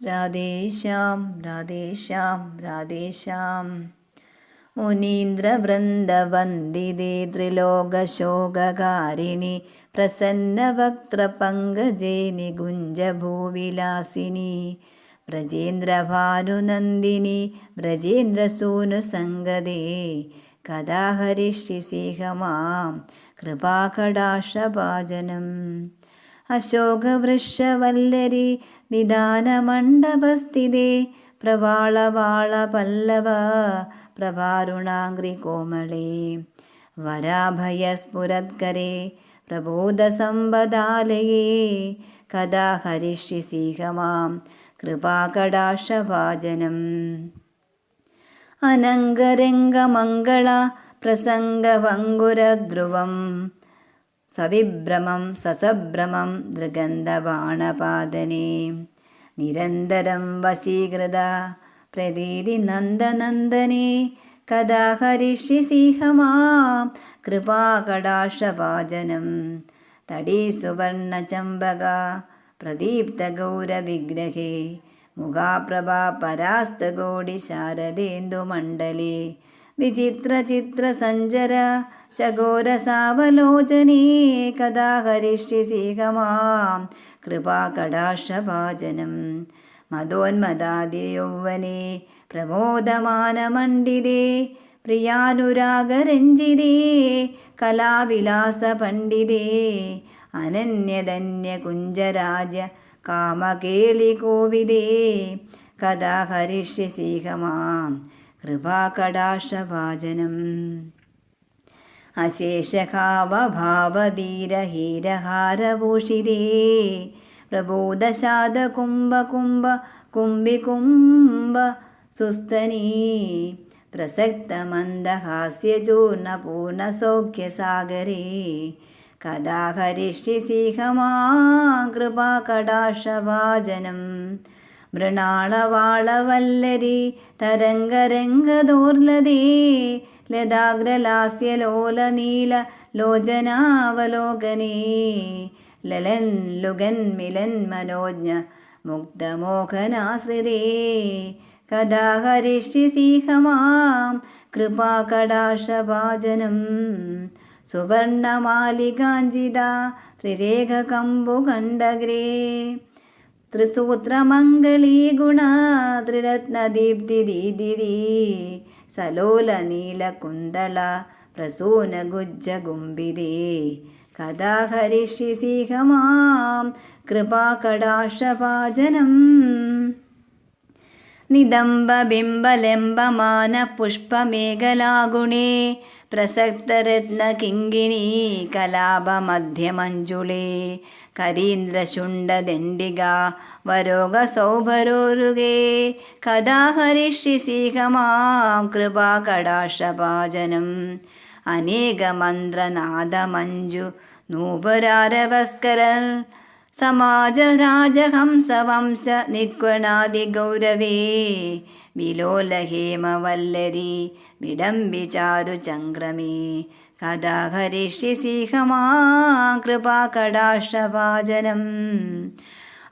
രാധേശ്യാം രാധേശ്യാം രാധേശ്യാം മുനീന്ദ്രവൃന്ദവന്ദിതേ ത്രിലോകശോകകാരിണി പ്രസന്നവക്ത്രപങ്കജേ നികുഞ്ജഭൂവിലാസിനി വ്രജേന്ദ്രഭാനുനന്ദിനി വ്രജേന്ദ്രസൂനുസംഗതേ കഥാ ഹരിഷിസിഹമാം കൃപാകടാശഭാജനം അശോകവൃക്ഷവല്ലരി വിധാനമണ്ഡപസ്ഥിതേ പ്രവാളവാളപല്ലവ പ്രഭാരുണാംഗ്രി കോമളേ വരാഭയസ്ഫുരത്കരേ പ്രബോധസമ്പദാലയേ. കഥാ ഹരിഷ്യസിഹമാം കൃപാകടാക്ഷവാചനം. അനങ്കരംഗമംഗള പ്രസംഗവങ്കുരധ്രുവം. സവിഭ്രമം സസഭ്രമം ദൃഗന്ധബാണപാദനേ നിരന്തരം വശീകൃത പ്രതീതി നന്ദനന്ദനേ. കഥാ ഹരിഷ്യസിംഹമാം കൃപാകടാശഭാജനം തടീ സുവർണചമ്പക പ്രദീപ്തഗൗരവിഗ്രഹേ. മുഖാപ്രഭാ പരാസ്തകോടിശാരദേന്ദുമണ്ഡലേ വിചിത്രചിത്രസഞ്ചര ചകോരസാവലോചനേ കഥാ ഹരിഷ്യസിംഹമാം കൃപാകടാശഭാജനം മതോന്മദാദിയൗവനേ പ്രമോദമാനമണ്ഡിതേ പ്രിയാനുരാഗരഞ്ജിതേ കലാവിലാസപണ്ഡിതേ അനന്യധന്യകുഞ്ചരാജ കാമകേളികോവിദേ കഥാ ഹരിഷ്യസിംഹമാം കൃപാകടാശഭാജനം അശേഷഭാവഭാവധീരഹീരഹാരഭൂഷിതേ പ്രബോധശാതകുംഭകുംഭ കുംഭികുംഭ സുസ്തനീ പ്രസക്തമന്ദഹാസ്യചൂർണപൂർണസൗഖ്യസാഗരേ. കഥാ ഹരിഷ്യസിംഹമാ കൃപാകടാശഭാജനം മൃണാളവാളവല്ലരി തരംഗരംഗദോർലതേ. ലതാഗ്രലാസ്യലോലനീല ലോചനാവലോകനേ ലലൻ ലുഗൻ മിലൻ മനോജ്ഞ മുഗ്ധമോഹനാശ്രിതേ. കഥാ ഹരിഷ്യസിംഹമാം കൃപാകടാശഭാജനം സുവർണമാലികാഞ്ചിത ത്രിരേഖകമ്പുകണ്ഡഗ്രേ ത്രിസൂത്രമംഗളീ ഗുണ सलोलनीलकुन्दल प्रसूनगुज्जगुम्बिदे कदा हरिषिसिह मां कृपाकडाशभाजनम् നിദംബബിംബലംബമാന പുഷ്പമേഖലാഗുണേ പ്രസക്തരത്നകിങ്കിണീ കലാപമധ്യമഞ്ജുളേ. കരീന്ദ്രശുണ്ഡദണ്ഡിക വരോഗസൗഭരോരുഗേ കഥാ ഹരിഷ്യസിംഹമാം കൃപാകടാക്ഷപാചനം. അനേകമന്ത്രനാദമഞ്ജു നൂപുരാരവസ്കരൽ സമാജരാജഹംസവംശ നിക്വണാദിഗൗരവേ വിലോലഹേമവല്ലരി വിടംബിചാരുചംക്രമേ കഥാ ഹരിഷ്യസിംഹമാ കൃപാകടാക്ഷഭാചനം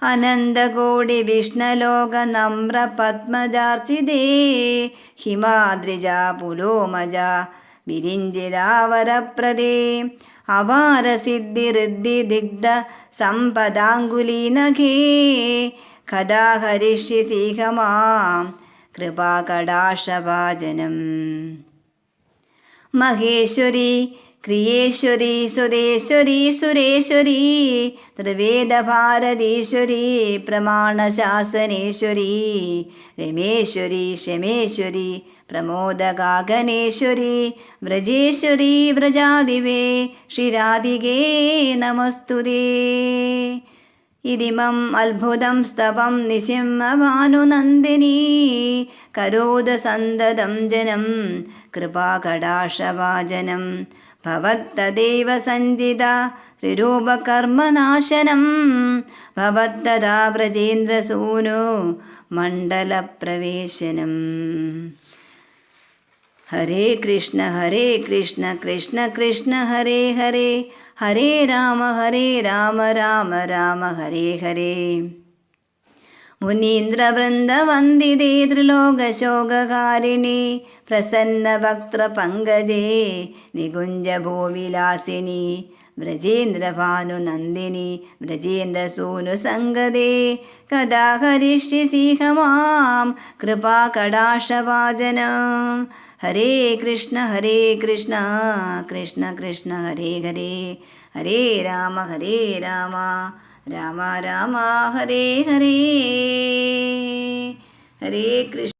അനന്തകോടി വിഷ്ണലോക നമ്ര പത്മജാർച്ചിതേ. ഹിമാദ്രിജ പുലോമജ अवारसिद्धिरृद्धिदिग्धसम्पदाङ्गुलीनखे कदा हरिष्यशिख मां कृपाकडाशभाजनम् महेश्वरी ക്രിയേശ്വരി സുരേശ്വരി സുരേശ്വരി ത്രിവേദഭാരതീശ്വരി പ്രമാണശാസനേശ്വരി രമേശ്വരി ക്ഷമേശ്വരി പ്രമോദഗാഗനേശ്വരി വ്രജേശ്വരി വ്രജാദിവേ ശ്രീരാധികേ നമസ്തുതേ. ഇതിമം അത്ഭുതം സ്തവം നിസിംഹഭാനുനന്ദിനി കരോദ സന്തതം ജനം കൃപാകടാശവാചനം भवत्तदेव सञ्जिदा त्रिरूपकर्मनाशनं। भवत्तदा व्रजेन्द्रसूनो मण्डलप्रवेशनम् हरे कृष्ण हरे कृष्ण कृष्ण कृष्ण हरे हरे। हरे राम हरे राम राम राम हरे हरे। മുനീന്ദ്രവൃന്ദവന്ദിതേ ത്രിലോകശോകകാരിണി പ്രസന്നഭക്തൃപങ്കജേ നികുഞ്ജഭൂവിലാസിനി വ്രജേന്ദ്രഭാനുനന്ദിനി വ്രജേന്ദ്രസൂനുസംഗതേ കഥാ ഹരിഷ്യസിഹ മാം കൃപാകടാക്ഷവാചനം. ഹരേ കൃഷ്ണ ഹരേ കൃഷ്ണ കൃഷ്ണ കൃഷ്ണ ഹരേ ഹരേ ഹരേ രാമ ഹരേ രാമ. രാമ രാമ ഹരേ ഹരേ ഹരേ കൃഷ്ണ